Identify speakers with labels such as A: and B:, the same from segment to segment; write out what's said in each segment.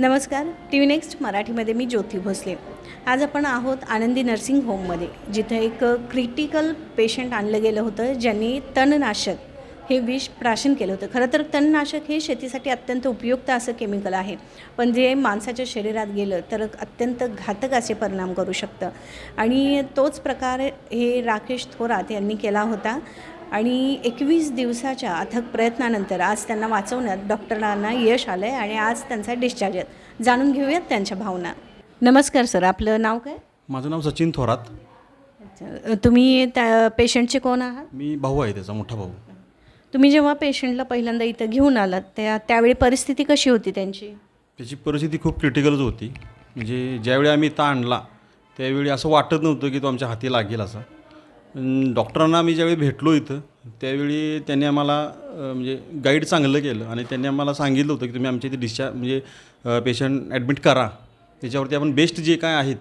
A: नमस्कार T V next मराठीमध्ये मी ज्योती भोसले. आज आपण आहोत आनंदी नर्सिंग होममध्ये जिथं एक क्रिटिकल पेशंट आणलं गेलं होतं ज्यांनी तणनाशक हे विष प्राशन केलं होतं. खरं तर तणनाशक हे शेतीसाठी अत्यंत उपयुक्त असं केमिकल आहे. पण जे माणसाच्या शरीरात गेलं तर अत्यंत घातक असे परिणाम करू शकतं. आणि तोच प्रकार हे राकेश थोरात यांनी केला होता. आणि एकवीस दिवसाच्या अथक प्रयत्नानंतर आज त्यांना वाचवण्यात डॉक्टरांना यश आलं आहे आणि आज त्यांचा डिस्चार्ज आहे. जाणून घेऊयात त्यांच्या भावना. नमस्कार सर. आपलं नाव काय?
B: माझं नाव सचिन थोरात.
A: अच्छा. तुम्ही त्या पेशंटचे कोण आहात?
B: मी भाऊ आहे त्याचा मोठा भाऊ.
A: तुम्ही जेव्हा पेशंटला पहिल्यांदा इथं घेऊन आलात त्या त्यावेळी परिस्थिती कशी होती त्यांची?
B: त्याची परिस्थिती खूप क्रिटिकलच होती. म्हणजे ज्यावेळी आम्ही इथं आणला त्यावेळी असं वाटत नव्हतं की तो आमच्या हाती लागेल असा. डॉक्टरांना मी ज्यावेळी भेटलो इथं त्यावेळी त्यांनी आम्हाला म्हणजे गाईड चांगलं केलं. आणि त्यांनी आम्हाला सांगितलं होतं की तुम्ही आमच्या इथे डिस्चार्ज म्हणजे पेशंट ॲडमिट करा. त्याच्यावरती आपण बेस्ट जे काय आहेत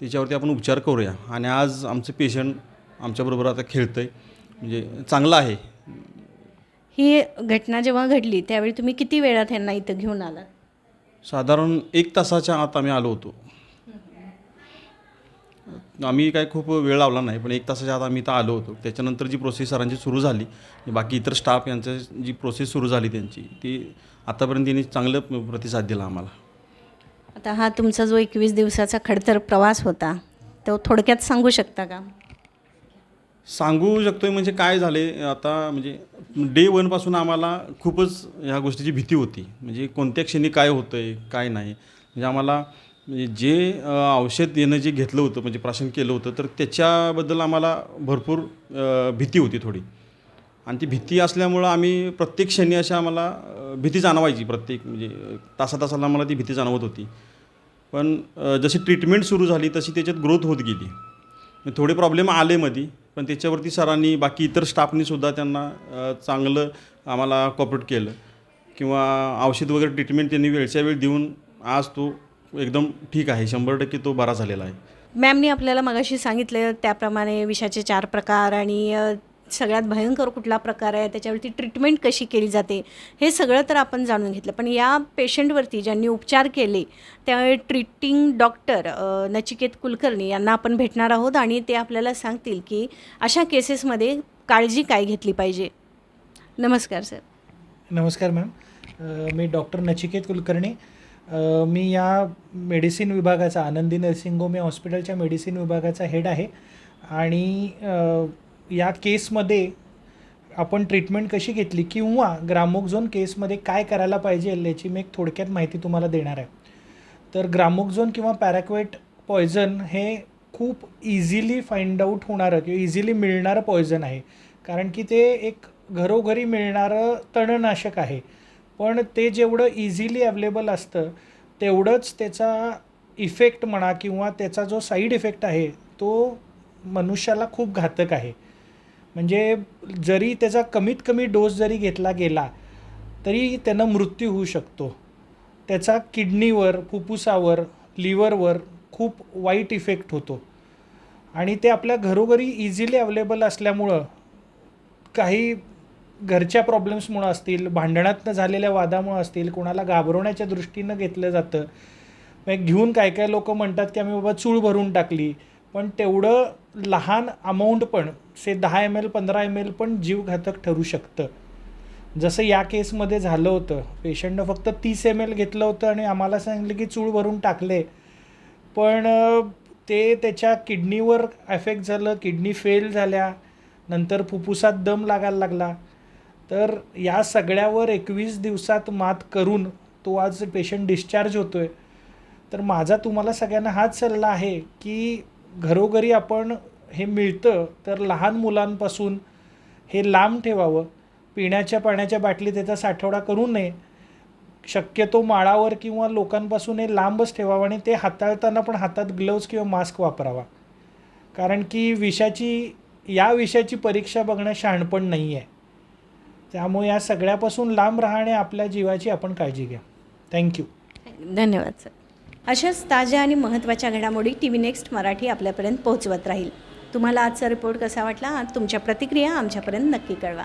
B: त्याच्यावरती आपण उपचार करूया. आणि आज आमचं पेशंट आमच्याबरोबर आता खेळतं आहे म्हणजे चांगलं आहे.
A: ही घटना जेव्हा घडली त्यावेळी तुम्ही किती वेळात त्यांना इथं घेऊन आलात?
B: साधारण एक तासाच्या आत आम्ही आलो होतो. आम्ही काय खूप वेळ लावला नाही पण एक तासाच्या आत आम्ही इथं आलो होतो. त्याच्यानंतर जी प्रोसेस सरांची सुरू झाली बाकी इतर स्टाफ यांचं जी प्रोसेस सुरू झाली त्यांची ती आतापर्यंत त्यांनी चांगलं प्रतिसाद दिला आम्हाला.
A: आता हा तुमचा जो एकवीस दिवसाचा खडतर प्रवास होता तो थोडक्यात सांगू शकता का?
B: सांगू शकतोय म्हणजे काय झाले आता म्हणजे डे वनपासून आम्हाला खूपच ह्या गोष्टीची भीती होती. म्हणजे कोणत्या क्षणी काय होतं आहे काय नाही. म्हणजे आम्हाला म्हणजे जे औषध येणं जे घेतलं होतं म्हणजे प्राशन केलं होतं तर त्याच्याबद्दल आम्हाला भरपूर भीती होती थोडी. आणि ती भीती असल्यामुळं आम्ही प्रत्येक क्षणी अशा आम्हाला भीती जाणवायची प्रत्येक म्हणजे तासा तासाला आम्हाला ती भीती जाणवत होती. पण जशी ट्रीटमेंट सुरू झाली तशी त्याच्यात ग्रोथ होत गेली. म्हणजे थोडे प्रॉब्लेम आले मध्ये पण त्याच्यावरती सरांनी बाकी इतर स्टाफनीसुद्धा त्यांना चांगलं आम्हाला कॉपरेट केलं. किंवा औषध वगैरे ट्रीटमेंट त्यांनी वेळच्या वेळ देऊन आज तो एकदम ठीक आहे. शंभर टक्के तो बरा झालेला आहे.
A: मॅमनी आपल्याला मगाशी सांगितलं त्याप्रमाणे विषाचे चार प्रकार आणि अ, सगळ्यात भयंकर कुठला प्रकार आहे त्याच्यावरती ट्रीटमेंट कशी केली जाते हे सगळं तर आपण जाणून घेतलं. पण या पेशंटवरती ज्यांनी उपचार केले त्यावेळी ट्रीटिंग डॉक्टर नचिकेत कुलकर्णी यांना आपण भेटणार आहोत आणि ते आपल्याला सांगतील की अशा केसेसमध्ये काळजी काय घेतली पाहिजे. नमस्कार सर
C: नमस्कार मॅम अ, मी डॉक्टर नचिकेत कुलकर्णी. मी या मेडिसिन विभागाचा आनंदी नर्सिंग होम या हॉस्पिटलच्या मेडिसिन विभागाचा हेड आहे. आणि या केसमध्ये आपण ट्रीटमेंट कशी घेतली किंवा ग्रामोक्झोन केसमध्ये काय करायला पाहिजे याची मी एक थोडक्यात माहिती तुम्हाला देणार आहे. तर ग्रामोक्झोन किंवा पॅराक्वेट पॉयझन हे खूप इझिली फाइंड आऊट होणारं किंवा इझिली मिळणारं पॉयझन आहे. कारण की ते एक घरोघरी मिळणारं तणनाशक आहे. पण ते जेवढं इझिली अवेलेबल असतं तेवढंच त्याचा इफेक्ट म्हणा किंवा त्याचा जो साईड इफेक्ट आहे तो मनुष्याला खूप घातक आहे. म्हणजे जरी त्याचा कमीत कमी डोस जरी घेतला गेला तरी त्यानं मृत्यू होऊ शकतो. त्याचा किडनीवर फुफ्फुसावर लिव्हरवर खूप वाईट इफेक्ट होतो. आणि ते आपल्या घरोघरी इझिली अवेलेबल असल्यामुळं काही घरच्या प्रॉब्लेम्समुळं असतील भांडणातनं झालेल्या वादामुळं असतील कोणाला घाबरवण्याच्या दृष्टीनं घेतलं जातं. मग घेऊन काय काय लोक म्हणतात की आम्ही बाबा चूळ भरून टाकली. पण तेवढं लहान अमाऊंट पण से दहा एम एल पंधरा एम एल पण जीवघातक ठरू शकतं. जसं या केसमध्ये झालं होतं. पेशंटनं फक्त तीस एम एल घेतलं होतं आणि आम्हाला सांगितलं की चूळ भरून टाकले. पण ते त्याच्या किडनीवर अफेक्ट झालं किडनी फेल झाल्या. नंतर फुफ्फुसात दम लागायला लागला. तर या सगळ्यावर एकवीस दिवसात मात करून तो आज पेशंट डिस्चार्ज होतो आहे तर माझा तुम्हाला सगळ्यांना हाच सल्ला आहे की घरोघरी आपण हे मिळतं तर लहान मुलांपासून हे लांब ठेवावं. पिण्याच्या पाण्याच्या बाटलीत त्याचा साठवडा करू नये. शक्यतो माळावर किंवा लोकांपासून हे लांबच ठेवावं आणि ते हाताळताना पण हातात ग्लव्ज किंवा मास्क वापरावा. कारण की विषाची या विषयाची परीक्षा बघणं शहाणपण नाही आहे त्यामुळे या सगळ्यापासून लांब राहणे आपल्या जीवाची आपण काळजी घ्या. थँक्यू
A: धन्यवाद सर. अशाच ताज्या आणि महत्त्वाच्या घडामोडी टी व्ही नेक्स्ट मराठी आपल्यापर्यंत पोहोचवत राहील. तुम्हाला आजचा रिपोर्ट कसा वाटला? तुमच्या प्रतिक्रिया आमच्यापर्यंत नक्की कळवा.